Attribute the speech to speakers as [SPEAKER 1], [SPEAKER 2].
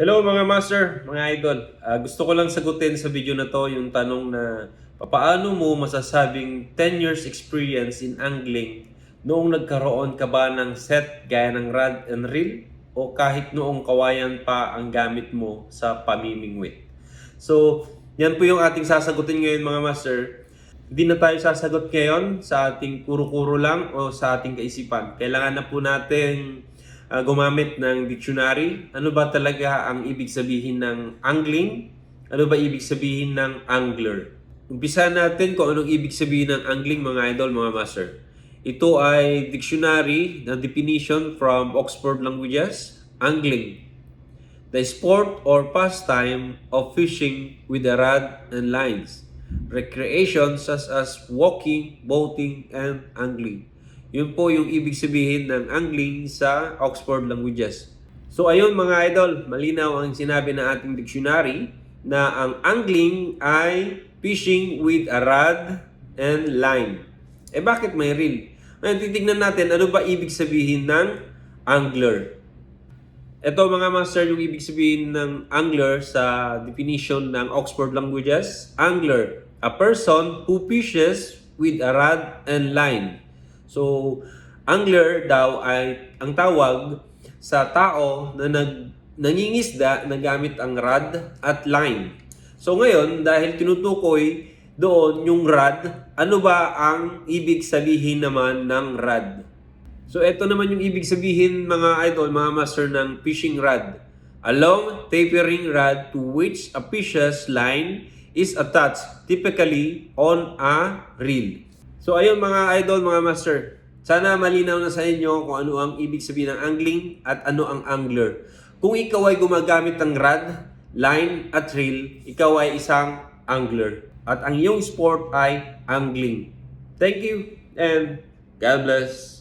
[SPEAKER 1] Hello mga master, mga idol. Ah, gusto ko lang sagutin sa video na to yung tanong na papaano mo masasabing 10 years experience in angling noong nagkaroon ka ba ng set gaya ng rod and reel o kahit noong kawayan pa ang gamit mo sa pamimingwit. So, yan po yung ating sasagutin ngayon mga master. Hindi na tayo sasagot ngayon sa ating kuro-kuro lang o sa ating kaisipan. Kailangan na po natin ah, gumamit ng dictionary. Ano ba talaga ang ibig sabihin ng angling? Ano ba ibig sabihin ng angler? Umpisa natin kung anong ibig sabihin ng angling mga idol, mga master. Ito ay dictionary na definition from Oxford Languages, angling. The sport or pastime of fishing with a rod and lines. Recreation such as walking, boating, and angling. Yun po yung ibig sabihin ng angling sa Oxford Languages. So ayun mga idol, malinaw ang sinabi ng ating dictionary na ang angling ay fishing with a rod and line. Eh bakit may reel? Ngayon titignan natin ano ba ibig sabihin ng angler. Ito mga master yung ibig sabihin ng angler sa definition ng Oxford Languages. Angler, a person who fishes with a rod and line. So, angler daw ay ang tawag sa tao na nag, nangingisda na gamit ang rod at line. So ngayon, dahil tinutukoy doon yung rod, ano ba ang ibig sabihin naman ng rod? So ito naman yung ibig sabihin mga idol, mga master ng fishing rod. A long tapering rod to which a fish's line is attached, typically on a reel. So ayun mga idol, mga master. Sana malinaw na sa inyo kung ano ang ibig sabihin ng angling at ano ang angler. Kung ikaw ay gumagamit ng rod, line at reel, ikaw ay isang angler. At ang iyong sport ay angling. Thank you and God bless.